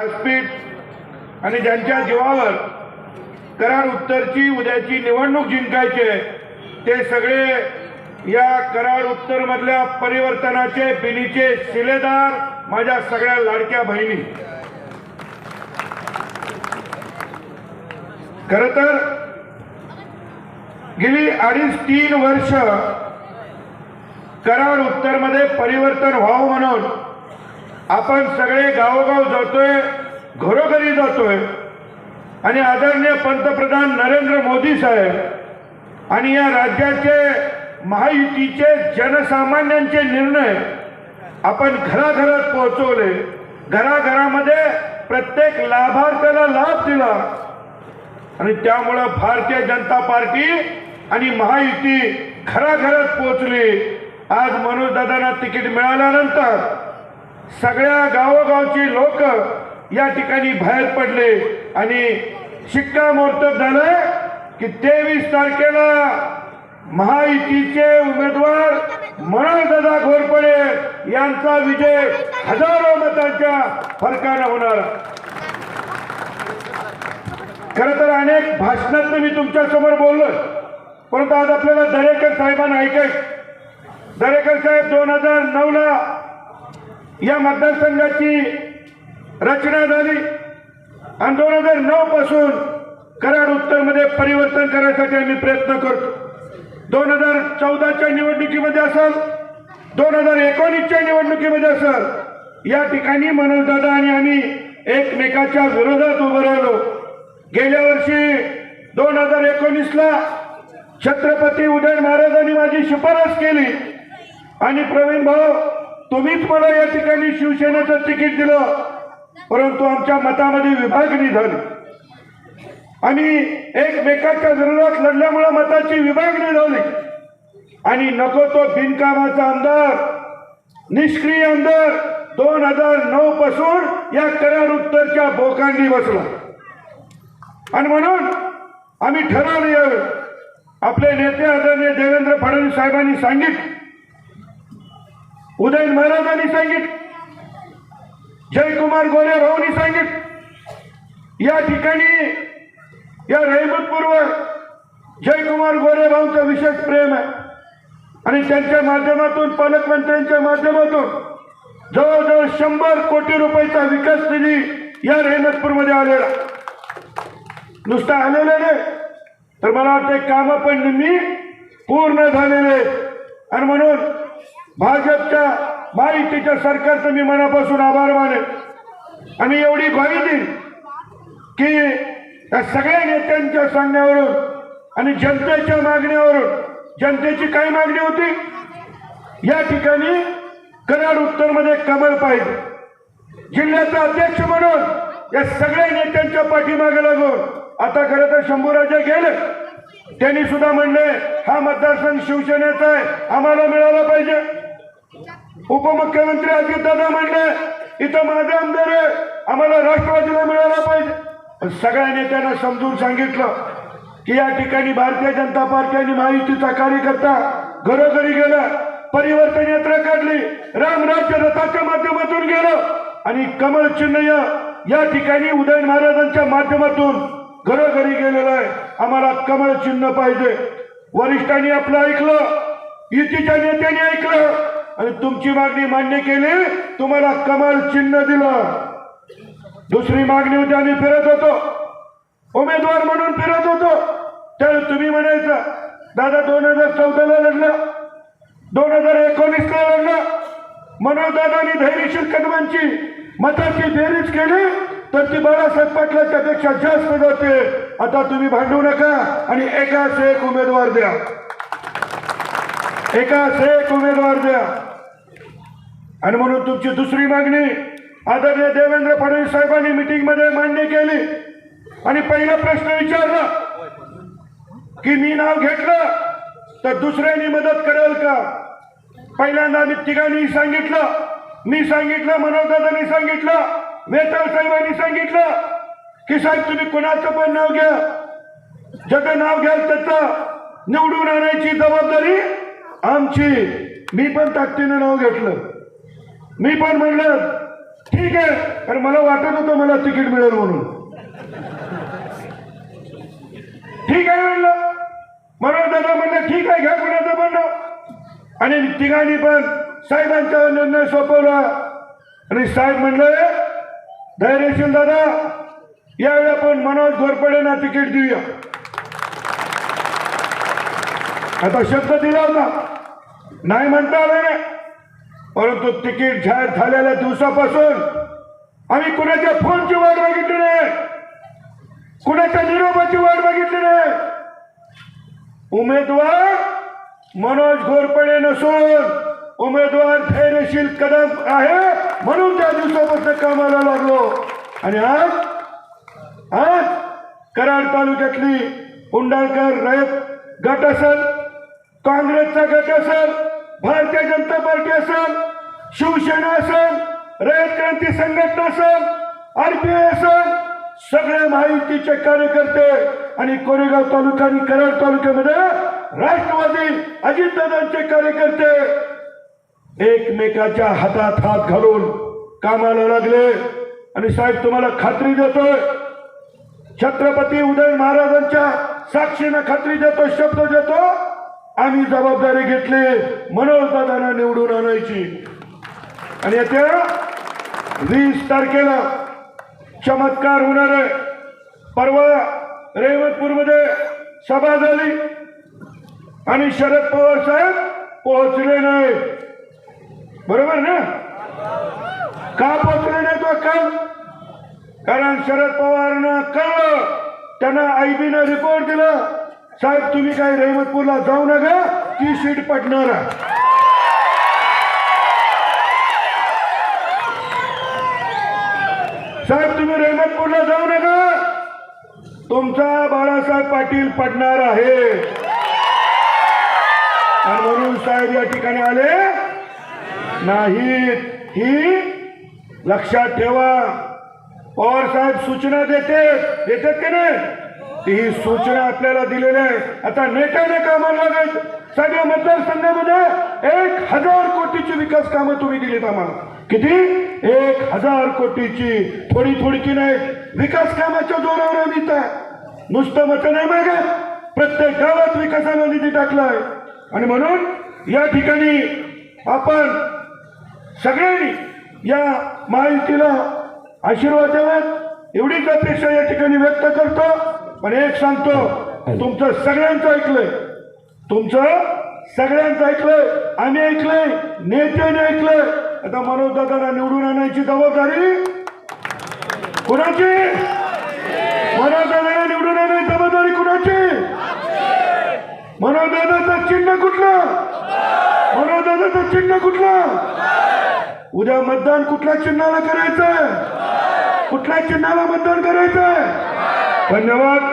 व्यासपीठ आणि ज्यांच्या जीवावर कराड उत्तरची उद्याची निवडणूक जिंकायची ते सगळे या कराड उत्तर मधल्या परिवर्तनाचे बिनीचे शिलेदार माझ्या सगळ्या लाडक्या बहिणी. खर तर गेली अडीच तीन वर्ष कराड उत्तरमध्ये परिवर्तन व्हावं म्हणून आपण सगळे गावोगाव जातोय घरोघरी जातोय. आणि आदरणीय पंतप्रधान नरेंद्र मोदी साहेब आणि या राज्याचे महायुतीचे जनसामान्यांचे निर्णय आपण घराघरात पोहोचवले. घराघरामध्ये प्रत्येक लाभार्थ्याला लाभ दिला. आणि त्यामुळं भारतीय जनता पार्टी आणि महायुती घराघरात पोहोचली. आज मनोज दादांना तिकीट मिळाल्यानंतर सगळ्या गावोगावची लोक या ठिकाणी बाहेर पडले आणि शिक्कामोर्तब झालं की तेवीस तारखेला महायुतीचे उमेदवार मनोजदादा घोरपडे यांचा विजय हजारो मतांच्या फरकानं होणार. खर तर अनेक भाषणात मी तुमच्यासमोर बोललोय परंतु आज आपल्याला दरेकर साहेबांना ऐकाय दरेकर साहेब दोन हजार नऊ ला या मतदारसंघाची रचना झाली आणि दोन हजार नऊ पासून कराड उत्तरमध्ये परिवर्तन करण्यासाठी आम्ही प्रयत्न करतो. दोन हजार चौदाच्या निवडणुकीमध्ये असाल दोन हजार एकोणीसच्या निवडणुकीमध्ये असेल या ठिकाणी मनोजदादा आणि आम्ही एकमेकाच्या विरोधात उभं राहिलो. गेल्या वर्षी दोन हजार एकोणीसला छत्रपती उदय महाराजांनी माझी शिफारस केली आणि प्रवीण भाऊ तुम्हीच मला या ठिकाणी शिवसेनेचं तिकीट दिलं. परंतु आमच्या मतामध्ये विभागणी झाली आणि एकमेकाच्या विरोधात लढल्यामुळे मताची विभागणी झाली आणि नको तो बिनकामाचा आमदार निष्क्रिय आमदार दोन हजार नऊ पासून या करार उत्तरच्या बोकांनी बसला. आणि म्हणून आम्ही ठरवलं यावेळी आपले नेते आदरणीय देवेंद्र फडणवीस साहेबांनी सांगितलं. उदय महाराजांनी सांगितलं. जयकुमार गोरे भाऊनी सांगितलं. या ठिकाणी या रहिमतपूर्व जयकुमार गोरे भाऊंचं विशेष प्रेम आहे. आणि त्यांच्या माध्यमातून पालकमंत्र्यांच्या माध्यमातून जवळजवळ शंभर कोटी रुपयाचा विकास निधी या रेहमतपूरमध्ये आलेला नुसतं आलेला नाही तर मला वाटतं कामं पण मी पूर्ण झालेले आहेत. आणि म्हणून भाजपच्या महायुतीच्या सरकारचं मी मनापासून आभार मानेन. आणि एवढी ग्वाही देईन की या सगळ्या नेत्यांच्या सांगण्यावरून आणि जनतेच्या मागण्यावरून जनतेची काय मागणी होती? या ठिकाणी कराड उत्तरमध्ये कमळ पाहिजे. जिल्ह्याचा अध्यक्ष म्हणून या सगळ्या नेत्यांच्या पाठीमागे लागून आता खरं तर शंभूराजे गेले. त्यांनी सुद्धा म्हणले हा मतदारसंघ शिवसेनेचा आहे आम्हाला मिळाला पाहिजे. उपमुख्यमंत्री अजितदादा म्हणले इथं माझे आमदार आहे. आम्हाला राष्ट्रवादीला मिळाला पाहिजे. सगळ्या नेत्यांना समजून सांगितलं की या ठिकाणी भारतीय जनता पार्टी आणि महायुतीचा कार्यकर्ता घरोघरी गेला परिवर्तन यात्रा काढली रामराज्य रथाच्या माध्यमातून गेलं आणि कमळ चिन्ह या या ठिकाणी उदयन महाराजांच्या माध्यमातून घरोघरी गेलेलं आहे. आम्हाला कमळ चिन्ह पाहिजे. वरिष्ठांनी आपलं ऐकलं युतीच्या नेत्यांनी ऐकलं आणि तुमची मागणी मान्य केली तुम्हाला कमाल चिन्ह दिलं. दुसरी मागणी होती आम्ही फिरत होतो. उमेदवार म्हणून फिरत होतो. त्यावेळी तुम्ही म्हणायचं दादा दोन हजार चौदाला लढलं. दोन हजार एकोणीसला लढलं. मनोज दादानी धैर्यशील कदमांची मताची बेरीज केली तर ती बाळासाहेब पाटलाच्या पेक्षा जास्त जाते. आता तुम्ही भांडू नका आणि एकाच एक उमेदवार द्या. एकाच एक उमेदवार द्या. आणि म्हणून तुमची दुसरी मागणी आदरणीय देवेंद्र फडणवीस साहेबांनी मिटिंगमध्ये मान्य केली. आणि पहिला प्रश्न विचारला की मी नाव घेतलं तर दुसऱ्यांनी मदत करेल का? पहिल्यांदा मी तिघांनी सांगितलं. मी सांगितलं मनोजदादांनी सांगितलं वेताळ साहेबांनी सांगितलं की साहेब तुम्ही कुणाचं पण नाव घ्या. ज्याचं नाव घ्याल त्याचं निवडून आणायची जबाबदारी आमची. मी पण ताकदीनं नाव घेतलं. मी पण म्हणलं ठीक आहे कारण मला वाटत होतं मला तिकीट मिळेल म्हणून. ठीक आहे म्हणलं. मनोज दादा म्हणलं ठीक आहे घ्या कुणाचं म्हणणं आणि तिघांनी पण साहेबांचा निर्णय सोपवला. आणि साहेब म्हणलं धैर्यशील दादा यावेळी आपण मनोज घोरपडेंना तिकीट देऊया. आता शब्द दिला होता. नाही म्हणता आलं नाही. परंतु तिकीट जाहीर झालेल्या दिवसापासून आम्ही कुणाच्या फोनची वाट बघितली नाही. कुणाच्या निरोपाची वाट बघितली नाही. उमेदवार मनोज घोरपडे नसून उमेदवार धैर्यशील कदम आहे म्हणून त्या दिवसापासून कामाला लागलो. आणि आज आज कराड तालुक्यातली हुंडाळकर रयत गट असेल काँग्रेसचा गट असेल भारतीय जनता पार्टी असेल शिवसेना असेल रयत क्रांती संघटना असेल आरपीआय असेल सगळे माहितीचे कार्यकर्ते आणि कोरेगाव तालुका आणि कराड तालुक्यामध्ये राष्ट्रवादी अजितदादांचे कार्यकर्ते एकमेकाच्या हातात हात घालून कामाला लागले. आणि साहेब तुम्हाला खात्री देतोय छत्रपती उदय महाराजांच्या साक्षीनं खात्री देतो शब्द देतो आम्ही जबाबदारी घेतली मनोज दादांना निवडून आणायची. आणि येत्या वीस तारखेला चमत्कार होणार आहे. परवा रेवतपूरमध्ये सभा झाली आणि शरद पवार साहेब पोहोचले नाही बरोबर ना? का पोहोचले नाही तो काल कारण शरद पवारनं कळलं त्यांना आयबीनं रिपोर्ट दिला. साहेब तुम्ही काय रहिमतपूरला जाऊ नका ती सीट पडणार साहेब तुम्ही रहमतपूरला जाऊ नका. तुमचा बाळासाहेब पाटील पडणार आहे. आणि म्हणून साहेब या ठिकाणी आले. नाहीत ही लक्षात ठेवा. पवार साहेब सूचना देते देतात की नाही? ती ही सूचना आपल्याला दिलेल्या आहे. आता नेत्याने कामाला लागायचं. सगळ्या मतदारसंघामध्ये एक हजार कोटीची विकास कामं तुम्ही दिलीत आम्हाला. किती? एक हजार कोटीची. थोडी थोडकी नाही. विकास कामाच्या जोरावर आम्ही नुसतं मत नाही मागत प्रत्येक गावात विकासाला निधी टाकलाय आणि म्हणून या ठिकाणी आपण सगळ्यांनी या माहितीला आशीर्वाद द्यावात एवढीच अपेक्षा या ठिकाणी व्यक्त करतो. पण एक सांगतो तुमचं सगळ्यांचं ऐकलंय. तुमचं सगळ्यांचं ऐकलंय. आम्ही ऐकलंय नेत्याने ऐकलंय. आता मनोज दादाला निवडून आणायची जबाबदारी? कुणाची? मनोज दादाला निवडून आणायची जबाबदारी कुणाची? मनोज दादाचं चिन्ह कुठलं? मनोज दादाचं चिन्ह कुठलं? उद्या मतदान कुठल्या चिन्हाला करायचंय? कुठल्या चिन्हाला मतदान करायचंय? धन्यवाद.